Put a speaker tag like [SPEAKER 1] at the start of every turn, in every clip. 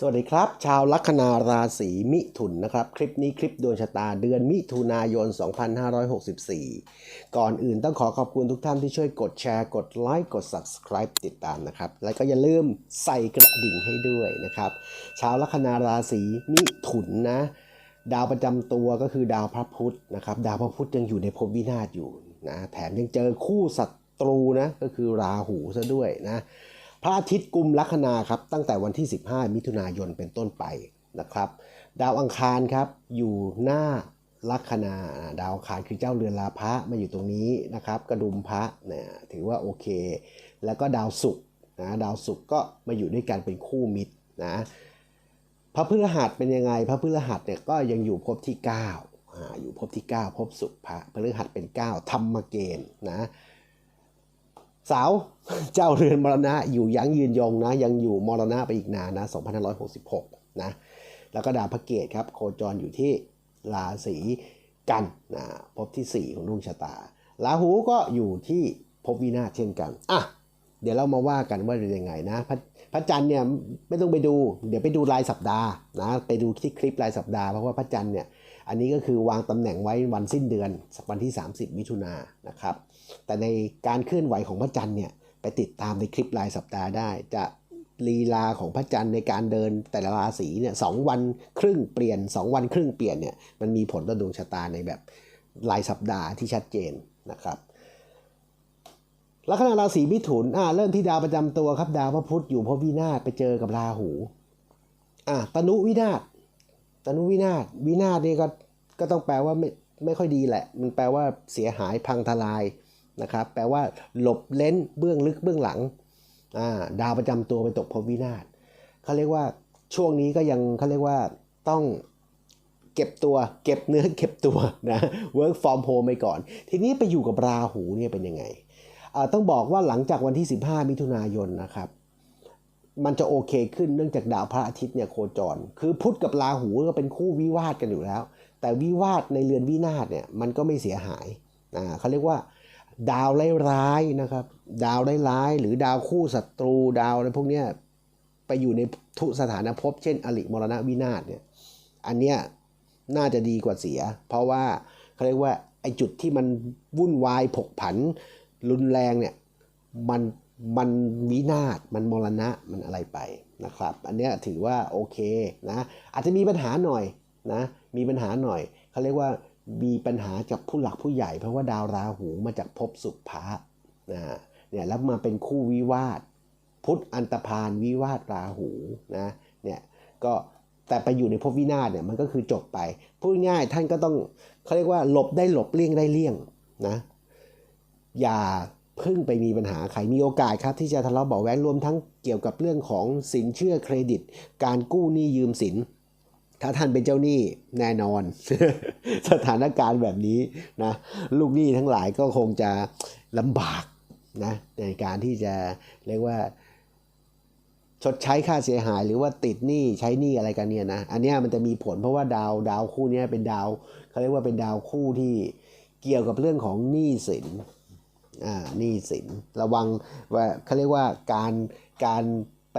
[SPEAKER 1] สวัสดีครับ ชาวลัคนาราศีมิถุนนะครับ คลิปนี้คลิปดวงชะตาเดือนมิถุนายน 2564 ก่อนอื่นต้องขอขอบคุณทุกท่านที่ช่วยกดแชร์กดไลค์กด Subscribe ติดตามนะครับ แล้วก็อย่าลืมใส่กระดิ่งให้ด้วยนะครับ ชาวลัคนาราศีมิถุนนะ ดาวประจำตัวก็คือดาวพระพุธนะครับ ดาวพระพุธยังอยู่ในภพวินาศอยู่นะแถมยังเจอคู่ศัตรูนะก็คือราหูซะด้วยนะ พระอาทิตย์กุมลัคนาครับตั้งแต่วันที่ 15 มิถุนายนเป็นต้นไปนะครับ ดาวอังคารครับอยู่หน้าลัคนาดาวอังคารคือเจ้าเรือนลาพระมาอยู่ตรงนี้นะครับ กระดุมพระเนี่ยถือว่าโอเค แล้วก็ดาวศุกร์นะดาวศุกร์ก็มาอยู่ด้วยกันเป็นคู่มิตรนะพระพฤหัสเป็นยังไง พระพฤหัสเนี่ยก็ยังอยู่ภพที่9อ่าอยู่ภพที่ 9ภพศุกร์พระพฤหัสเป็น 9 ธรรมเกณฑ์นะเสาว เจ้าเรือนมรณะอยู่ยั้งยืนยงนะ ยังอยู่มรณะไปอีกนานนะ2566 นะ แล้วก็ดาวพระเกตครับโคจรอยู่ที่ราศีกันนะภพที่ 4 ของดวงชะตาราหูก็อยู่ที่ภพวินาศเช่นกันอะเดี๋ยวเรามาว่ากันว่าเป็นยังไงนะพระพระจันทร์เนี่ยไม่ต้องไปดู เดี๋ยวไปดูรายสัปดาห์นะไปดูที่คลิปรายสัปดาห์เพราะว่าพระจันทร์เนี่ยอันนี้ก็คือวางตำแหน่งไว้วันสิ้นเดือนวันที่ 30 มิถุนายนนะครับแต่ในการเคลื่อนไหวของพระจันทร์เนี่ย ติดตามในคลิปรายสัปดาห์ได้ จะลีลาของพระจันทร์ในการเดินแต่ละราศีเนี่ยสองวันครึ่งเปลี่ยน 2 วันครึ่งเปลี่ยนเนี่ยมันมีผลต่อดวงชะตาในแบบรายสัปดาห์ที่ชัดเจนนะครับลัคนาราศีมิถุนอ่าเริ่มที่ดาวประจำตัวครับดาวพระพุธอยู่พระวินาศไปเจอกับราหูอ่าตนุวินาศตนุวินาศวินาศนี่ก็ก็ต้องแปลว่าไม่ไม่ค่อยดีแหละ มันแปลว่าเสียหายพังทลาย นะครับ แปลว่าหลบเล้นเบื้องลึกเบื้องหลังาดาวประจำตัวไปตกภพวินาศเขาเรียกว่าช่วงนี้ก็ยังเขาเรียกว่าต้องเก็บตัวเก็บเนื้อเก็บตัวนะ work from home ไปก่อน ทีนี้ไปอยู่กับราหูเนี่ยเป็นยังไง ต้องบอกว่าหลังจากวันที่ 15 มิถุนายนนะครับมันจะโอเคขึ้นเนื่องจากดาวพระอาทิตย์เนี่ยโคจร คือพุธกับราหูก็เป็นคู่วิวาทกันอยู่แล้ว แต่วิวาทในเรือนวินาศเนี่ยมันก็ไม่เสียหายอ่าเขาเรียกว่า ดาวร้ายๆนะครับ ดาวร้ายๆหรือดาวคู่ศัตรูดาวอะไรพวกเนี้ยไปอยู่ในทุสถานภพเช่น อริมรณวินาศเนี่ยอันเนี้ยน่าจะดีกว่าเสีย เพราะว่าเขาเรียกว่าไอจุดที่มันวุ่นวายผกผัน รุนแรงเนี่ยมันมันวินาศมันมรณะมันอะไรไปนะครับ อันเนี้ยถือว่าโอเคนะอาจจะมีปัญหาหน่อยนะมีปัญหาหน่อยเขาเรียกว่า มีปัญหาจากผู้หลักผู้ใหญ่ เพราะว่าดาวราหูมาจากภพสุภะนะเนี่ยแล้วมาเป็นคู่วิวาท พุทธอันตพานวิวาทราหูนะเนี่ยก็แต่ไปอยู่ในภพวินาศเนี่ยมันก็คือจบไปพูดง่ายท่านก็ต้องเขาเรียกว่าหลบได้หลบเลี่ยงได้เลี่ยงนะอย่าเพิ่งไปมีปัญหาใครมีโอกาสครับ ที่จะทะเลาะเบาแว้งรวมทั้งเกี่ยวกับเรื่องของสินเชื่อเครดิต การกู้หนี้ยืมสิน ถ้าท่านเป็นเจ้าหนี้แน่นอน สถานการณ์แบบนี้นะลูกหนี้ทั้งหลายก็คงจะลำบากนะในการที่จะเรียกว่าชดใช้ค่าเสียหายหรือว่าติดหนี้ใช้หนี้อะไรกันเนี่ยนะอันนี้มันจะมีผลเพราะว่าดาวดาวคู่นี้เป็นดาวเขาเรียกว่าเป็นดาวคู่ที่เกี่ยวกับเรื่องของหนี้สินอ่าหนี้สินระวังว่าเขาเรียกว่าการการไป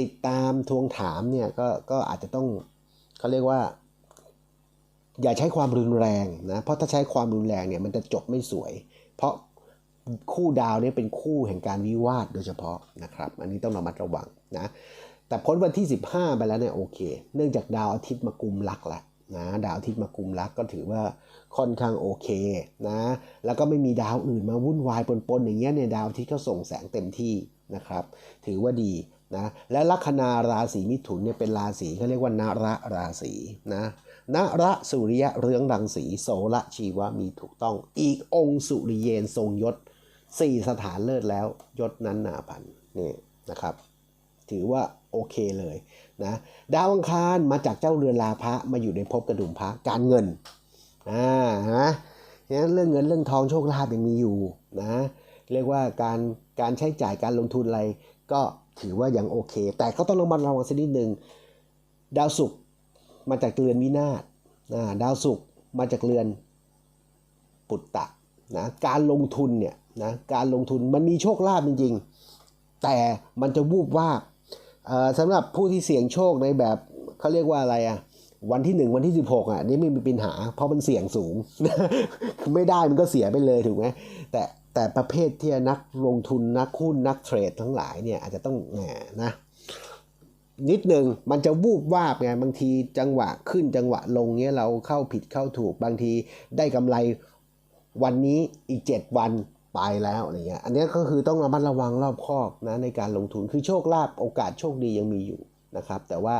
[SPEAKER 1] ติดตามทวงถามเนี่ยก็ก็อาจจะต้อง เขาเรียกว่า อย่าใช้ความรุนแรงนะเพราะถ้าใช้ความรุนแรงเนี่ยมันจะจบไม่สวย เพราะคู่ดาวเนี่ยเป็นคู่แห่งการวิวาทโดยเฉพาะนะครับ อันนี้ต้องระมัดระวังนะแต่พ้นวันที่ 15 ไปแล้วเนี่ยโอเค เนื่องจากดาวอาทิตย์มากุมรักแล้วนะดาวอาทิตย์มากุมรักก็ถือว่าค่อนข้างโอเคนะแล้วก็ไม่มีดาวอื่นมาวุ่นวายปนๆอย่างเงี้ยเนี่ยดาวอาทิตย์ก็ส่งแสงเต็มที่นะครับ ถือว่าดี นะและลัคนาราศีมิถุนเนี่ยเป็นราศีเขาเรียกว่านระราศีนะนระสุริยะเรืองรังสีโสระชีวะมีถูกต้อง อีกองค์สุริเยนทรงยศสี่สถานเลิศแล้วยศนั้นนาพันนี่นะครับ ถือว่าโอเคเลยนะดาวอังคารมาจากเจ้าเรือนลาพระมาอยู่ในภพกระดุมพระการเงินอ่านะเนี่ยเรื่องเงินเรื่องทองโชคลาภยังมีอยู่นะเรียกว่าการการใช้จ่ายการลงทุนอะไรก็ ถือว่ายังโอเค แต่ก็ต้องระมัดระวังสักนิดหนึ่งดาวศุกร์มาจากเรือนวินาศดาวศุกร์มาจากเรือนปุตตะนะการลงทุนเนี่ยนะการลงทุนมันมีโชคลาภจริงๆ แต่มันจะวูบว่าบสำหรับผู้ที่เสี่ยงโชคในแบบเขาเรียกว่าอะไรอะวันที่หนึ่งวันที่สิบหกอะนี่ไม่มีปัญหาเพราะมันเสี่ยงสูง ไม่ได้มันก็เสียไปเลยถูกไหมแต่ แต่ประเภทที่นักลงทุนนักหุ้นนักเทรดทั้งหลายเนี่ยอาจจะต้องแหมนะนิดหนึ่งมันจะวูบวาบไงบางทีจังหวะขึ้นจังหวะลงเนี้ยเราเข้าผิดเข้าถูกบางทีได้กำไรวันนี้อีก 7 วันไปแล้วอะไรเงี้ยอันนี้ก็คือต้องระมัดระวังรอบคอบนะในการลงทุนคือโชคลาภโอกาสโชคดียังมีอยู่นะครับ แต่ว่า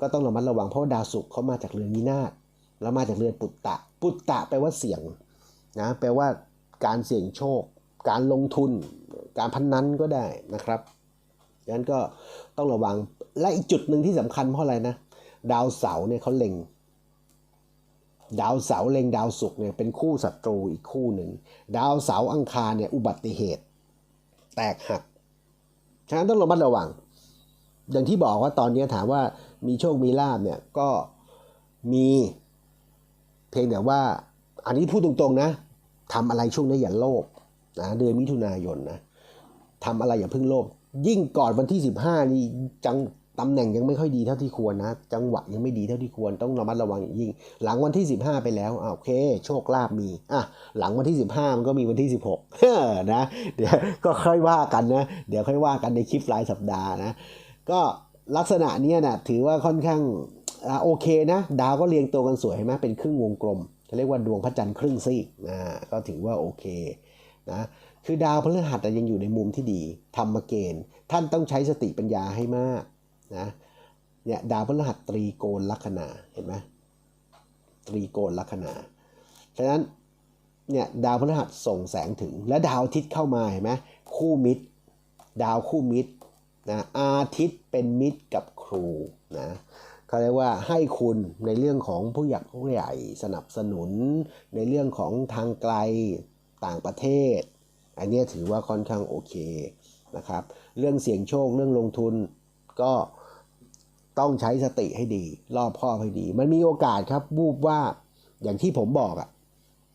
[SPEAKER 1] ก็ต้องระมัดระวังเพราะาดาวศุกร์เขามาจากเรือนวินาศแล้วมาจากเรือนปุตตะ ปุตตะแปลว่าเสี่ยงนะแปลว่า การเสี่ยงโชค การลงทุน การพนนันก็ได้นะครับดังนั้นก็ต้องระวัง และอีกจุดหนึ่งที่สำคัญเพราะอะไรนะ ดาวเสาร์เนี่ยเขาเล็ง ดาวเสาร์เล็งดาวศุกร์เนี่ยเป็นคู่ศัตรูอีกคู่หนึ่ง ดาวเสาร์อังคารเนี่ยอุบัติเหตุ แตกหัก ฉะนั้นต้องระมัดระวัง อย่างที่บอกว่าตอนนี้ถามว่ามีโชคมีลาบเนี่ยก็มีเพียงแต่ว่าอันนี้พูดตรงๆนะ ทำอะไรช่วงนี้อย่าโลภนะเดือนมิถุนายนนะทำอะไรอย่าเพิ่งโลภยิ่งก่อนวันที่ 15 นี่จังตำแหน่งยังไม่ค่อยดีเท่าที่ควรนะ จังหวะยังไม่ดีเท่าที่ควรต้องระมัดระวังอย่างยิ่ง หลังวันที่ 15 ไปแล้วอะโอเค โชคลาภมีอะหลังวันที่ 15 มันก็มีวันที่ 16เออนะ เดี๋ยวก็ค่อยว่ากันนะ เดี๋ยวค่อยว่ากันในคลิปรายสัปดาห์นะ ก็ลักษณะเนี้ยนะถือว่าค่อนข้าง อ่าโอเคนะดาวก็เรียงตัวกันสวยเห็นไหมเป็นครึ่งวงกลมเขาเรียกว่าดวงพระจันทร์ครึ่งซีกนะก็ถือว่าโอเคนะคือดาวพฤหัสอะยังอยู่ในมุมที่ดีธรรมเกณฑ์ ท่านต้องใช้สติปัญญาให้มากนะเนี่ยดาวพฤหัสตรีโกณลัคนาเห็นไหมตรีโกณลัคนาฉะนั้นเนี่ยดาวพฤหัสส่งแสงถึง และดาวอาทิตย์เข้ามาเห็นไหมคู่มิตร ดาวคู่มิตรนะอาทิตย์เป็นมิตรกับครูนะ เขาเรียกว่าให้คุณในเรื่องของผู้หยักผู้ใหญ่สนับสนุน ในเรื่องของทางไกลต่างประเทศ อันนี้ถือว่าค่อนข้างโอเคนะครับ เรื่องเสี่ยงโชคเรื่องลงทุนก็ต้องใช้สติให้ดี รอบคอบให้ดี มันมีโอกาสครับวูบว่าอย่างที่ผมบอกอะ่ะ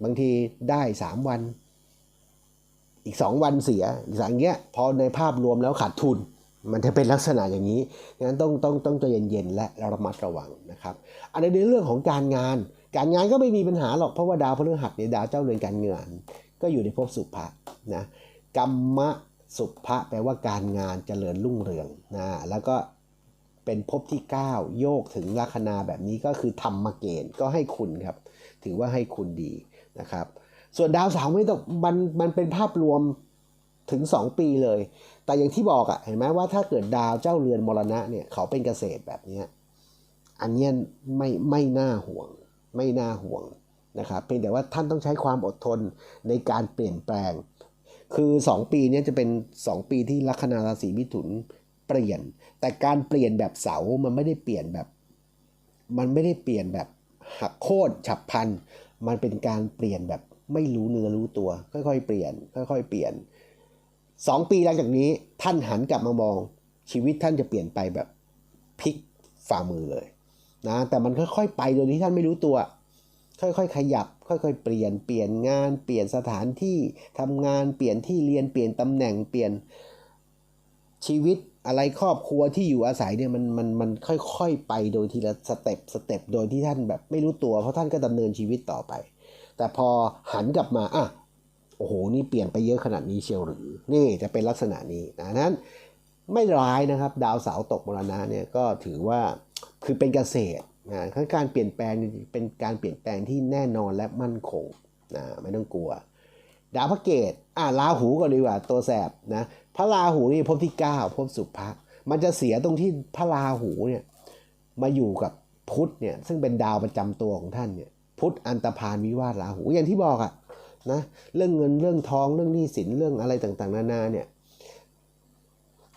[SPEAKER 1] บางทีได้สามวัน อีกสองวันเสียอีกสามเงี้ยพอในภาพรวมแล้วขาดทุน มันจะเป็นลักษณะอย่างนี้งั้นต้องต้องต้องใจเย็นๆและระมัดระวังนะครับ อันในเรื่องของการงาน การงานก็ไม่มีปัญหาหรอกเพราะว่าดาวพฤหัสเนี่ยดาวเจ้าเรือนการเงิน ก็อยู่ในภพสุภะนะกรรมะสุภะแปลว่าการงานเจริญรุ่งเรืองนะแล้วก็เป็นภพที่ 9 โยกถึงลัคนาแบบนี้ก็คือธรรมเกณฑ์ก็ให้คุณครับ ถือว่าให้คุณดีนะครับ ส่วนดาวเสาร์ไม่ต้องมันมันเป็นภาพรวมถึง 2 ปีเลย แต่อย่างที่บอกอะเห็นไหมว่าถ้าเกิดดาวเจ้าเรือนมรณะเนี่ยเขาเป็นเกษตรแบบนี้อันเนี้ยไม่ไม่น่าห่วง ไม่น่าห่วงนะครับเพียงแต่ว่าท่านต้องใช้ความอดทนในการเปลี่ยนแปลง คือ 2 ปีนี้จะเป็น 2 ปีที่ลัคนาราศีมิถุนเปลี่ยน แต่การเปลี่ยนแบบเสามันไม่ได้เปลี่ยนแบบ มันไม่ได้เปลี่ยนแบบหักโค่นฉับพลัน มันเป็นการเปลี่ยนแบบไม่รู้เนื้อรู้ตัว ค่อยๆ เปลี่ยน ค่อย ๆ เปลี่ยน 2ปีหลังจากนี้ท่านหันกลับมามอง ชีวิตท่านจะเปลี่ยนไปแบบพลิกฝ่ามือเลยนะแต่มันค่อยๆ ไปโดยที่ท่านไม่รู้ตัว ค่อยๆ ขยับ ค่อยๆ เปลี่ยนเปลี่ยนงาน เปลี่ยนสถานที่ทำงานเปลี่ยนที่เรียนเปลี่ยนตำแหน่งเปลี่ยนชีวิตอะไรครอบครัวที่อยู่อาศัยเนี่ยมันมันมันค่อยๆ ไปโดยทีละสเต็ปสเต็ปโดยที่ท่านแบบไม่รู้ตัวเพราะท่านก็ดำเนินชีวิตต่อไป แต่พอหันกลับมาอะ โอ้โห นี่เปลี่ยนไปเยอะขนาดนี้เชียวหรือ นี่จะเป็นลักษณะนี้นะนั้นไม่ร้ายนะครับ ดาวเสาร์ตกมรณะเนี่ยก็ถือว่าคือเป็นเกษตรนะการเปลี่ยนแปลงเป็นการเปลี่ยนแปลงที่แน่นอนและมั่นคงนะไม่ต้องกลัว ดาวพระเกตอ่าราหูก่อนดีกว่าตัวแสบนะพระราหูนี่ภพที่9ภพสุภะมันจะเสียตรงที่พระราหูเนี่ยมาอยู่กับพุธเนี่ยซึ่งเป็นดาวประจำตัวของท่านเนี่ยพุธอันตพานวิวาทราหูอย่างที่บอกอะ นะเรื่องเงินเรื่องทองเรื่องหนี้สินเรื่องอะไรต่างๆ นานาเนี่ย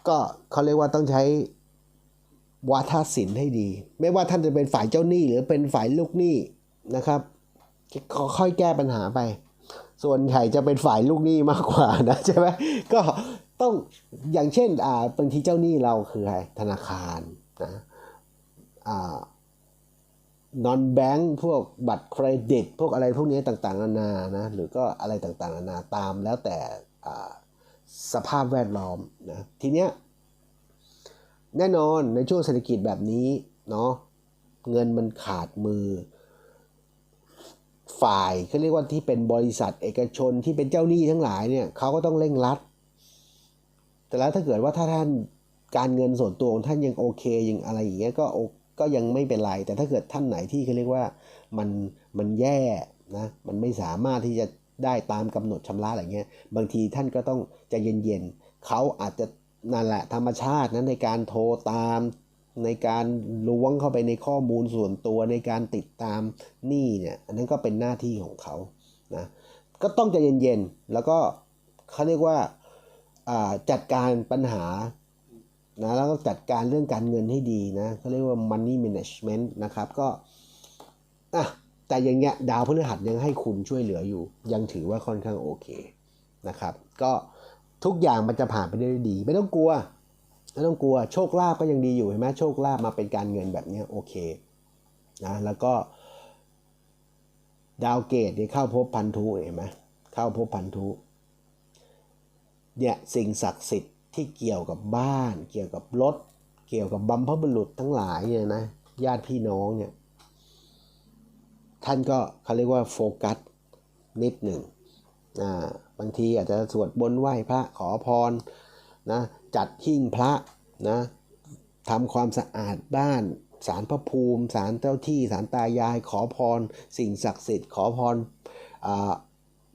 [SPEAKER 1] ก็เขาเรียกว่าต้องใช้วาทศิลป์ให้ดี ไม่ว่าท่านจะเป็นฝ่ายเจ้าหนี้หรือเป็นฝ่ายลูกหนี้นะครับค่อยแก้ปัญหาไป ส่วนใหญ่จะเป็นฝ่ายลูกหนี้มากกว่านะใช่ไหมก็ต้องอย่างเช่นอ่าบางทีเจ้าหนี้เราคือใครธนาคารนะอ่า นอนแบงค์พวกบัตรเครดิต พวกอะไรพวกนี้ต่างๆนานานะหรือก็อะไรต่างๆนานาตามแล้วแต่สภาพแวดล้อมนะทีเนี้ยแน่นอนในช่วงเศรษฐกิจแบบนี้เนาะเงินมันขาดมือ ฝ่ายเขาเรียกว่าที่เป็นบริษัทเอกชนที่เป็นเจ้าหนี้ทั้งหลายเนี่ยเขาก็ต้องเร่งรัด แต่แล้วถ้าเกิดว่าถ้าท่านการเงินส่วนตัวของท่านยังโอเคยังอะไรอย่างเงี้ยก็ ก็ยังไม่เป็นไร แต่ถ้าเกิดท่านไหนที่เขาเรียกว่ามันมันแย่นะมันไม่สามารถที่จะได้ตามกำหนดชำระอะไรเงี้ยบางทีท่านก็ต้องใจะเย็นๆเขาอาจจะนั่นแหละธรรมชาตินะในการโทรตามในการล้วงเข้าไปในข้อมูลส่วนตัวในการติดตามหนี้เนี่ยอันนั้นก็เป็นหน้าที่ของเขานะก็ต้องใจเย็นๆแล้วก็เขาเรียกว่าอ่าจัดการปัญหา นะแล้วก็จัดการเรื่องการเงินให้ดีนะเขาเรียกว่า money management นะครับก็อะแต่อย่างเงี้ยดาวพฤหัสยังให้คุณช่วยเหลืออยู่ ยังถือว่าค่อนข้างโอเคนะครับก็ทุกอย่างมันจะผ่านไปได้ดี ไม่ต้องกลัวไม่ต้องกลัวโชคลาภก็ยังดีอยู่เห็นไหมโชคลาภมาเป็นการเงินแบบเนี้ยโอเคนะแล้วก็ ดาวเกตเนี่ยเข้าพบพันธุเห็นไหมเข้าพบพันธุเนี่ยสิ่งศักดิ์สิทธิ์ ที่เกี่ยวกับบ้าน เกี่ยวกับรถ เกี่ยวกับบัมพบุรุษทั้งหลายเนี่ยนะญาติพี่น้องเนี่ยท่านก็เขาเรียกว่าโฟกัสนิดหนึ่งอ่าบางทีอาจจะสวดบนไหว้พระขอพรนะจัดหิ้งพระนะทำความสะอาดบ้านสารพระภูมิสารเจ้าที่สารตายาย ขอพร สิ่งศักดิ์สิทธิ์ขอพรอ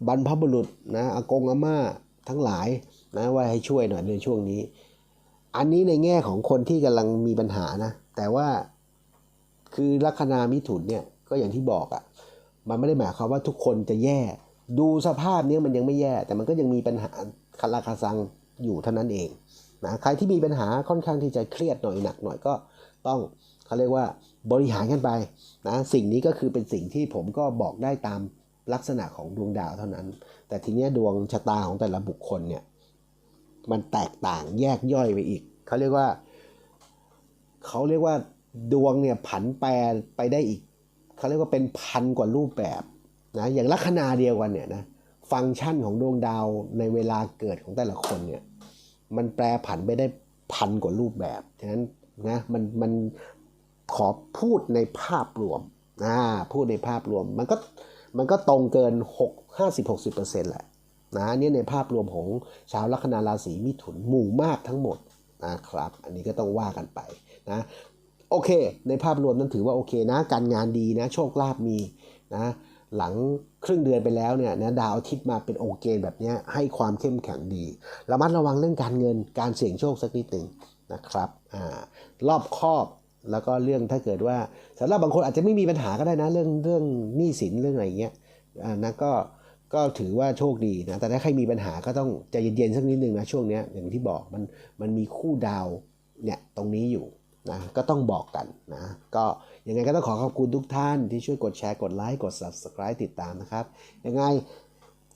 [SPEAKER 1] บรรพบุรุษนะอากงอาม่าทั้งหลาย นะว่าให้ช่วยหน่อยในช่วงนี้ อันนี้ในแง่ของคนที่กำลังมีปัญหานะ แต่ว่าคือลัคนามิถุนเนี่ยก็อย่างที่บอกอะ่ะมันไม่ได้หมายความว่าทุกคนจะแย่ ดูสภาพเนี้ยมันยังไม่แย่ แต่มันก็ยังมีปัญหาคาราคาซังอยู่เท่านั้นเองนะใครที่มีปัญหาค่อนข้างที่จะเครียดหน่อยหนักหน่อยก็ต้องเขาเรียกว่าบริหารกันไปนะสิ่งนี้ก็คือเป็นสิ่งที่ผมก็บอกได้ตามลักษณะของดวงดาวเท่านั้น แต่ทีเนี้ยดวงชะตาของแต่ละบุคคลเนี่ย มันแตกต่างแยกย่อยไปอีก เขาเรียกว่า เขาเรียกว่าดวงเนี่ยผันแปรไปได้อีก เขาเรียกว่าเป็นพันกว่ารูปแบบนะอย่างลัคนาเดียวกันเนี่ยนะฟังก์ชันของดวงดาวในเวลาเกิดของแต่ละคนเนี่ยมันแปรผันไปได้พันกว่ารูปแบบฉะนั้นนะมันมันขอพูดในภาพรวมอ่าพูดในภาพรวมมันก็มันก็ตรงเกิน 6 50 60เปอร์เซ็นต์แหละ นะเนี่ยในภาพรวมของชาวลัคนาราศีมิถุนหมู่มากทั้งหมดนะครับ อันนี้ก็ต้องว่ากันไปนะโอเค ในภาพรวมนั้นถือว่าโอเคนะ การงานดีนะ โชคลาภมีนะหลังครึ่งเดือนไปแล้วเนี่ยนะดาวอาทิตย์มาเป็นองค์เกณฑ์แบบนี้ให้ความเข้มแข็งดีระมัดระวังเรื่องการเงินการเสี่ยงโชคสักนิดหนึ่งนะครับอ่ารอบครอบแล้วก็เรื่องถ้าเกิดว่าสำหรับบางคนอาจจะไม่มีปัญหาก็ได้นะเรื่องเรื่องหนี้สินเรื่องอะไรอย่างเงี้ยอ่านะก็ ก็ถือว่าโชคดีนะ แต่ถ้าใครมีปัญหาก็ต้องใจเย็นๆสักนิดหนึ่งนะช่วงนี้อย่างที่บอกมันมันมีคู่ดาวเนี่ยตรงนี้อยู่นะก็ต้องบอกกันนะก็ยังไงก็ต้องขอขอบคุณทุกท่านที่ช่วยกดแชร์กดไลค์กด subscribe ติดตามนะครับ ยังไง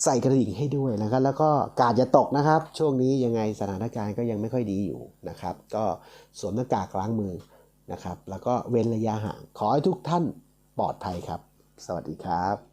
[SPEAKER 1] ใส่กระดิ่งให้ด้วยนะครับ แล้วก็กาดจะตกนะครับ ช่วงนี้ยังไงสถานการณ์ก็ยังไม่ค่อยดีอยู่นะครับ ก็สวมหน้ากากล้างมือนะครับ แล้วก็เว้นระยะห่างขอให้ทุกท่านปลอดภัยครับ สวัสดีครับ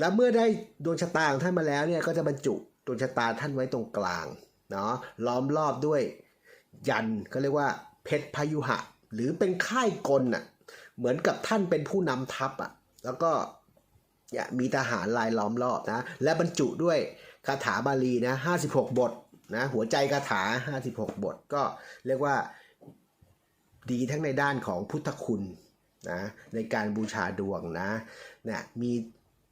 [SPEAKER 1] แล้วเมื่อได้ดวงชะตาของท่านมาแล้วเนี่ยก็จะบรรจุดวงชะตาท่านไว้ตรงกลางเนาะล้อมรอบด้วยยันก็เรียกว่าเพชรพยุหะ หรือเป็นค่ายกลน่ะเหมือนกับท่านเป็นผู้นำทัพอะแล้วก็เนี่ยมีทหารลายล้อมรอบนะและบรรจุด้วยคาถาบาลีนะ56 บทนะหัวใจคาถา 56 บทก็เรียกว่าดีทั้งในด้านของพุทธคุณนะในการบูชาดวงนะเนี่ยมี